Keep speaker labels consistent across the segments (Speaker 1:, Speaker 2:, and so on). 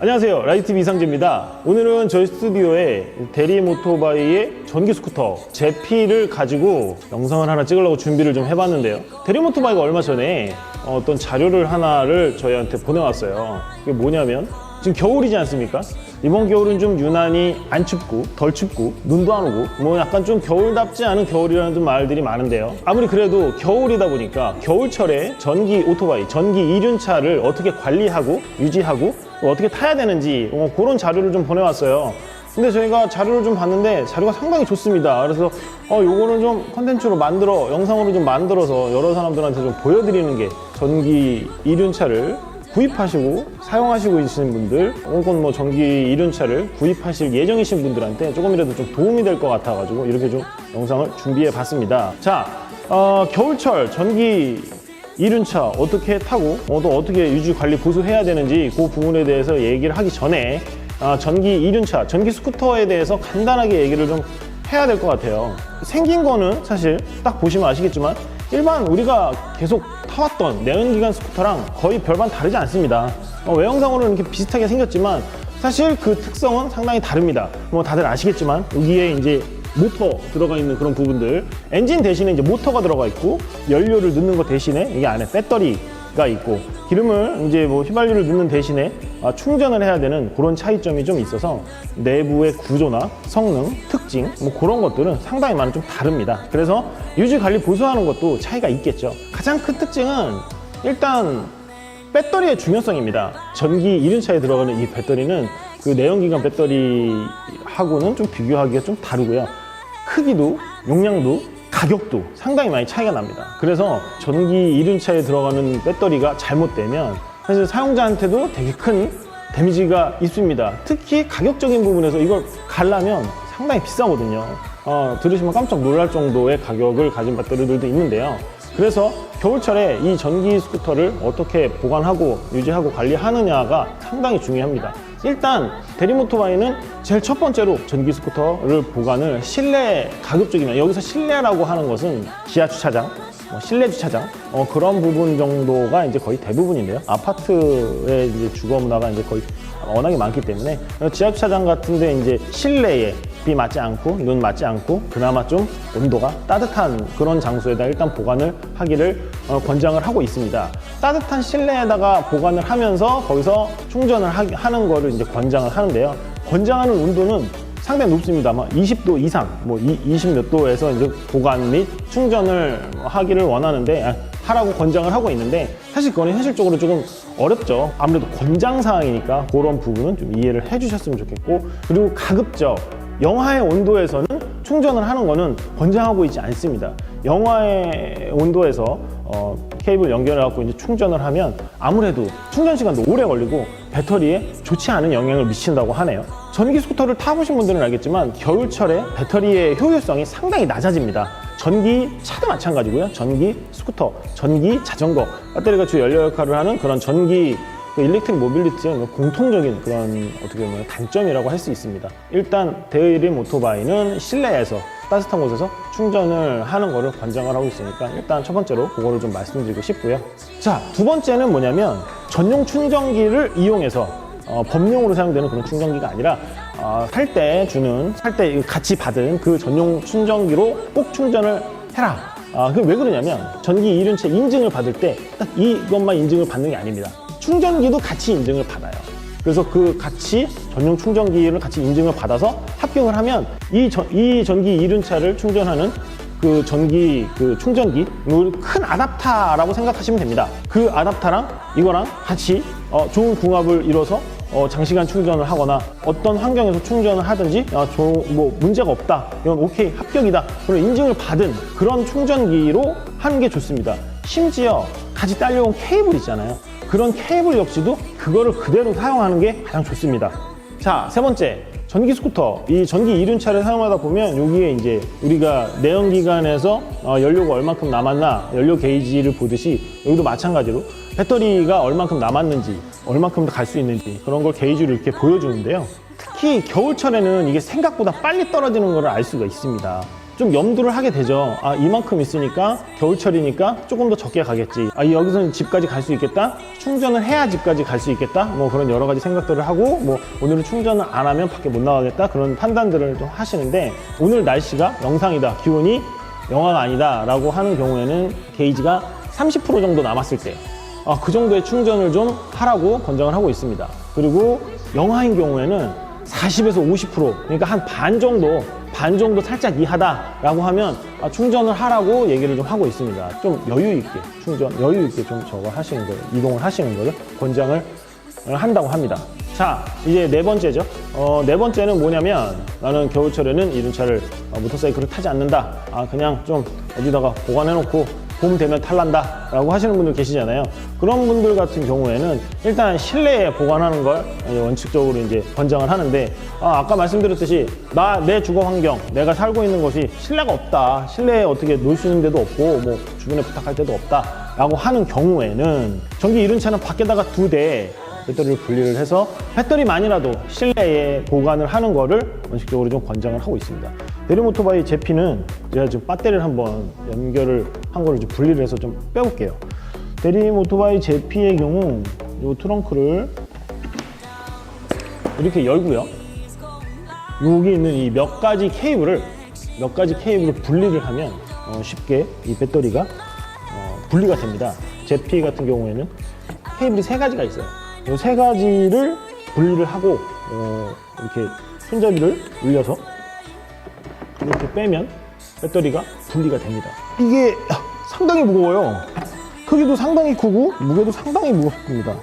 Speaker 1: 안녕하세요. 라이트TV 이상재입니다. 오늘은 저희 스튜디오에 대리 모토바이의 전기 스쿠터 제피를 가지고 영상을 하나 찍으려고 준비를 좀 해봤는데요. 대리 모토바이가 얼마 전에 어떤 자료를 하나를 저희한테 보내왔어요. 그게 뭐냐면 지금 겨울이지 않습니까? 이번 겨울은 좀 유난히 안 춥고 덜 춥고 눈도 안 오고 뭐 약간 좀 겨울답지 않은 겨울이라는 좀 말들이 많은데요. 아무리 그래도 겨울이다 보니까 겨울철에 전기 오토바이, 전기 이륜차를 어떻게 관리하고 유지하고 또 어떻게 타야 되는지 어, 그런 자료를 좀 보내왔어요. 근데 저희가 자료를 좀 봤는데 자료가 상당히 좋습니다. 그래서 어 요거는 좀 컨텐츠로 만들어 영상으로 좀 만들어서 여러 사람들한테 좀 보여드리는 게 전기 이륜차를 구입하시고 사용하시고 계시는 분들 혹은 뭐 전기 이륜차를 구입하실 예정이신 분들한테 조금이라도 좀 도움이 될 것 같아가지고 이렇게 좀 영상을 준비해 봤습니다. 자, 어, 겨울철 전기 이륜차 어떻게 타고 어, 또 어떻게 유지 관리 보수해야 되는지 그 부분에 대해서 얘기를 하기 전에 아, 전기 이륜차, 전기 스쿠터에 대해서 간단하게 얘기를 좀 해야 될 것 같아요. 생긴 거는 사실 딱 보시면 아시겠지만 일반 우리가 계속 타왔던 내연기관 스쿠터랑 거의 별반 다르지 않습니다. 어, 외형상으로는 이렇게 비슷하게 생겼지만 사실 그 특성은 상당히 다릅니다. 뭐 다들 아시겠지만 여기에 이제 모터 들어가 있는 그런 부분들 엔진 대신에 이제 모터가 들어가 있고 연료를 넣는 것 대신에 이게 안에 배터리가 있고 기름을 이제 뭐 휘발유를 넣는 대신에 아, 충전을 해야 되는 그런 차이점이 좀 있어서 내부의 구조나 성능, 특징 뭐 그런 것들은 상당히 많이 좀 다릅니다. 그래서 유지 관리 보수하는 것도 차이가 있겠죠. 가장 큰 특징은 일단 배터리의 중요성입니다. 전기 이륜차에 들어가는 이 배터리는 그 내연기관 배터리하고는 좀 비교하기가 좀 다르고요. 크기도, 용량도, 가격도 상당히 많이 차이가 납니다. 그래서 전기 이륜차에 들어가는 배터리가 잘못되면 사실 사용자한테도 되게 큰 데미지가 있습니다. 특히 가격적인 부분에서 이걸 갈라면 상당히 비싸거든요. 어, 들으시면 깜짝 놀랄 정도의 가격을 가진 배터리들도 있는데요. 그래서 겨울철에 이 전기 스쿠터를 어떻게 보관하고 유지하고 관리하느냐가 상당히 중요합니다. 일단 대리모토바이는 제일 첫 번째로 전기 스쿠터를 보관을 실내 가급적이면 여기서 실내라고 하는 것은 지하 주차장, 뭐 실내 주차장 어, 그런 부분 정도가 이제 거의 대부분인데요. 아파트의 이제 주거 문화가 이제 거의 워낙에 많기 때문에 지하 주차장 같은데 이제 실내에 비 맞지 않고 눈 맞지 않고 그나마 좀 온도가 따뜻한 그런 장소에다 일단 보관을 하기를 어, 권장을 하고 있습니다. 따뜻한 실내에다가 보관을 하면서 거기서 충전을 하, 하는 거를 이제 권장을 하는데요. 권장하는 온도는 상당히 높습니다. 아마 20도 이상, 뭐 20 몇 도에서 이제 보관 및 충전을 하기를 원하는데 아, 하라고 권장을 하고 있는데 사실 그거는 현실적으로 조금 어렵죠. 아무래도 권장 사항이니까 그런 부분은 좀 이해를 해주셨으면 좋겠고 그리고 가급적 영하의 온도에서는 충전을 하는 거는 권장하고 있지 않습니다. 영하의 온도에서 어, 케이블 연결해 갖고 이제 충전을 하면 아무래도 충전 시간도 오래 걸리고 배터리에 좋지 않은 영향을 미친다고 하네요. 전기 스쿠터를 타보신 분들은 알겠지만 겨울철에 배터리의 효율성이 상당히 낮아집니다. 전기 차도 마찬가지고요. 전기 스쿠터, 전기 자전거, 배터리가 주 연료 역할을 하는 그런 전기 그 일렉트릭 모빌리티의 뭐 공통적인 그런 어떻게 보면 단점이라고 할 수 있습니다. 일단 대리 모토바이는 실내에서 따뜻한 곳에서 충전을 하는 거를 권장을 하고 있으니까 일단 첫 번째로 그거를 좀 말씀드리고 싶고요. 자, 두 번째는 뭐냐면 전용 충전기를 이용해서 어, 법용으로 사용되는 그런 충전기가 아니라 어, 살때 주는 살 때 같이 받은 그 전용 충전기로 꼭 충전을 해라. 아, 그게 왜 그러냐면 전기 이륜차 인증을 받을 때 딱 이것만 인증을 받는 게 아닙니다. 충전기도 같이 인증을 받아요. 그래서 그 같이 전용 충전기를 같이 인증을 받아서 합격을 하면 이, 전, 이 전기 이륜 차를 충전하는 그 전기 그 충전기 큰 아답타라고 생각하시면 됩니다. 그 아답타랑 이거랑 같이 어, 좋은 궁합을 이뤄서 어, 장시간 충전을 하거나 어떤 환경에서 충전을 하든지 아, 조- 뭐 문제가 없다 이건 오케이 합격이다 그런 인증을 받은 그런 충전기로 하는 게 좋습니다. 심지어 같이 딸려온 케이블 있잖아요. 그런 케이블 역시도 그거를 그대로 사용하는 게 가장 좋습니다. 자, 세 번째. 전기 스쿠터. 이 전기 이륜차를 사용하다 보면 여기에 이제 우리가 내연기관에서 어, 연료가 얼만큼 남았나 연료 게이지를 보듯이 여기도 마찬가지로 배터리가 얼만큼 남았는지 얼만큼 더 갈 수 있는지 그런 걸 게이지로 이렇게 보여주는데요. 특히 겨울철에는 이게 생각보다 빨리 떨어지는 걸 알 수가 있습니다. 좀 염두를 하게 되죠. 아, 이만큼 있으니까 겨울철이니까 조금 더 적게 가겠지. 아, 여기서는 집까지 갈 수 있겠다. 충전을 해야 집까지 갈 수 있겠다. 뭐 그런 여러 가지 생각들을 하고 뭐 오늘은 충전을 안 하면 밖에 못 나가겠다. 그런 판단들을 좀 하시는데 오늘 날씨가 영상이다. 기온이 영하가 아니다. 라고 하는 경우에는 게이지가 30% 정도 남았을 때 아, 그 정도의 충전을 좀 하라고 권장을 하고 있습니다. 그리고 영하인 경우에는 40에서 50% 그러니까 한 반 정도 반 정도 살짝 이하다라고 하면 아, 충전을 하라고 얘기를 좀 하고 있습니다. 좀 여유 있게 충전 여유 있게 좀 저거 하시는 거예요. 이동을 하시는 거를 권장을 한다고 합니다. 자 이제 네 번째죠. 어, 네 번째는 뭐냐면 나는 겨울철에는 이륜차를 어, 모터사이클을 타지 않는다. 아 그냥 좀 어디다가 보관해놓고 봄 되면 탈란다 라고 하시는 분들 계시잖아요. 그런 분들 같은 경우에는 일단 실내에 보관하는 걸 원칙적으로 이제 권장을 하는데 아, 아까 말씀드렸듯이 나 내 주거 환경 내가 살고 있는 곳이 실내가 없다. 실내에 어떻게 놀 수 있는 데도 없고 뭐 주변에 부탁할 데도 없다. 라고 하는 경우에는 전기 이륜차는 밖에다가 두대 배터리를 분리를 해서 배터리만이라도 실내에 보관을 하는 거를 원칙적으로 좀 권장을 하고 있습니다. 대리모토바이 제피는 제가 지금 배터리를 한번 연결을 한 거를 좀 분리를 해서 좀 빼볼게요. 대리모토바이 제피의 경우 이 트렁크를 이렇게 열고요. 여기 있는 이 몇 가지 케이블을 몇 가지 케이블을 분리를 하면 어, 쉽게 이 배터리가 어, 분리가 됩니다. 제피 같은 경우에는 케이블이 세 가지가 있어요. 이 세 가지를 분리를 하고 어, 이렇게 손잡이를 올려서 이렇게 빼면 배터리가 분리가 됩니다. 이게 상당히 무거워요. 크기도 상당히 크고 무게도 상당히 무겁습니다.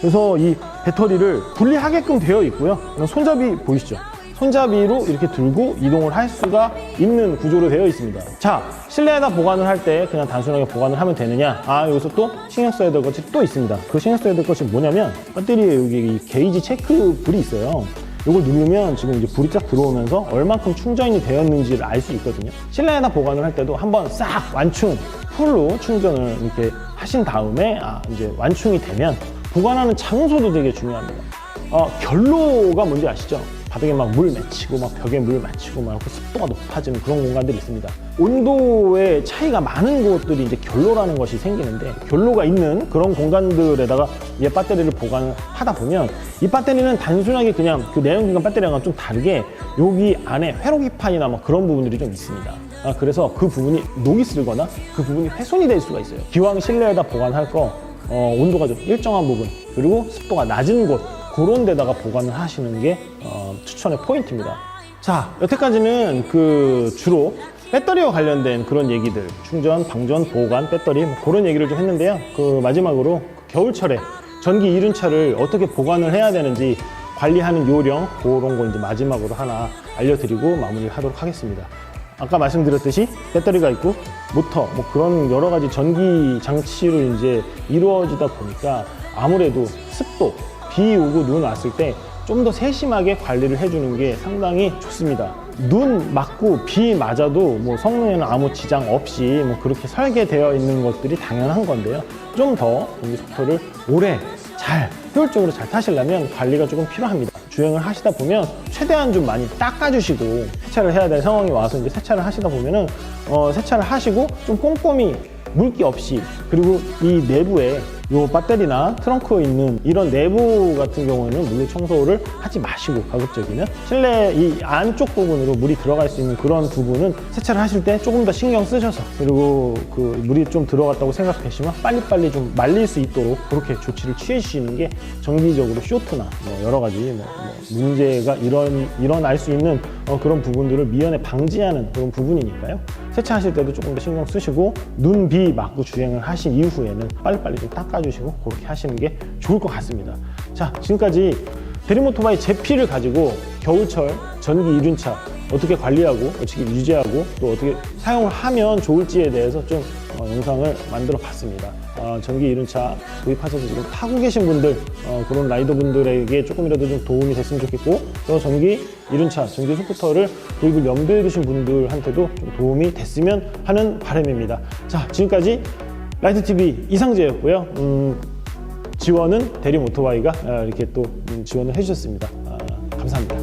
Speaker 1: 그래서 이 배터리를 분리하게끔 되어 있고요. 손잡이 보이시죠? 손잡이로 이렇게 들고 이동을 할 수가 있는 구조로 되어 있습니다. 자, 실내에다 보관을 할 때 그냥 단순하게 보관을 하면 되느냐? 아, 여기서 또 신경 써야 될 것이 또 있습니다. 그 신경 써야 될 것이 뭐냐면 배터리에 여기 이 게이지 체크 불이 있어요. 이걸 누르면 지금 이제 불이 쫙 들어오면서 얼만큼 충전이 되었는지를 알 수 있거든요. 실내에다 보관을 할 때도 한번 싹 완충, 풀로 충전을 이렇게 하신 다음에 아, 이제 완충이 되면 보관하는 장소도 되게 중요합니다. 어, 결로가 뭔지 아시죠? 바닥에 막 물 맺히고 막 벽에 물 맺히고 막 습도가 높아지는 그런 공간들이 있습니다. 온도의 차이가 많은 곳들이 이제 결로라는 것이 생기는데 결로가 있는 그런 공간들에다가 이 배터리를 보관을 하다 보면 이 배터리는 단순하게 그냥 그 내연기관 배터리랑 좀 다르게 여기 안에 회로기판이나 뭐 그런 부분들이 좀 있습니다. 아, 그래서 그 부분이 녹이 슬거나 그 부분이 훼손이 될 수가 있어요. 기왕 실내에다 보관할 거 어, 온도가 좀 일정한 부분 그리고 습도가 낮은 곳 그런 데다가 보관을 하시는 게 어, 추천의 포인트입니다. 자, 여태까지는 그 주로 배터리와 관련된 그런 얘기들, 충전, 방전, 보관, 배터리 뭐 그런 얘기를 좀 했는데요. 그 마지막으로 겨울철에 전기 이륜 차를 어떻게 보관을 해야 되는지 관리하는 요령 그런 거 이제 마지막으로 하나 알려드리고 마무리를 하도록 하겠습니다. 아까 말씀드렸듯이 배터리가 있고 모터 뭐 그런 여러 가지 전기 장치로 이제 이루어지다 보니까 아무래도 습도 비 오고 눈 왔을 때 좀 더 세심하게 관리를 해주는 게 상당히 좋습니다. 눈 맞고 비 맞아도 뭐 성능에는 아무 지장 없이 뭐 그렇게 설계되어 있는 것들이 당연한 건데요. 좀더 전기 속도를 오래 잘 효율적으로 잘 타시려면 관리가 조금 필요합니다. 주행을 하시다 보면 최대한 좀 많이 닦아주시고 세차를 해야 될 상황이 와서 이제 세차를 하시다 보면은 어, 세차를 하시고 좀 꼼꼼히 물기 없이 그리고 이 내부에 요 배터리나 트렁크에 있는 이런 내부 같은 경우에는 물로 청소를 하지 마시고 가급적이면 실내 이 안쪽 부분으로 물이 들어갈 수 있는 그런 부분은 세차를 하실 때 조금 더 신경 쓰셔서 그리고 그 물이 좀 들어갔다고 생각되시면 빨리빨리 좀 말릴 수 있도록 그렇게 조치를 취해 주시는 게 정기적으로 쇼트나 뭐 여러 가지 뭐, 뭐 문제가 일어n, 일어날 수 있는 어, 그런 부분들을 미연에 방지하는 그런 부분이니까요. 세차하실 때도 조금 더 신경 쓰시고 눈, 비 맞고 주행을 하신 이후에는 빨리빨리 좀 닦아 주시고 그렇게 하시는 게 좋을 것 같습니다. 자, 지금까지 대리모토바이 제피를 가지고 겨울철 전기 이륜차 어떻게 관리하고 어떻게 유지하고 또 어떻게 사용을 하면 좋을지에 대해서 좀 어, 영상을 만들어 봤습니다. 어, 전기 이륜차 구입하셔서 지금 타고 계신 분들 어, 그런 라이더 분들에게 조금이라도 좀 도움이 됐으면 좋겠고 또 전기 이륜차 전기 스쿠터를 구입을 염두에 두신 분들한테도 좀 도움이 됐으면 하는 바람입니다. 자 지금까지 라이트 TV 이상재였고요. 음, 지원은 대리 모토바이가 어, 이렇게 또 음, 지원을 해주셨습니다. 아, 감사합니다.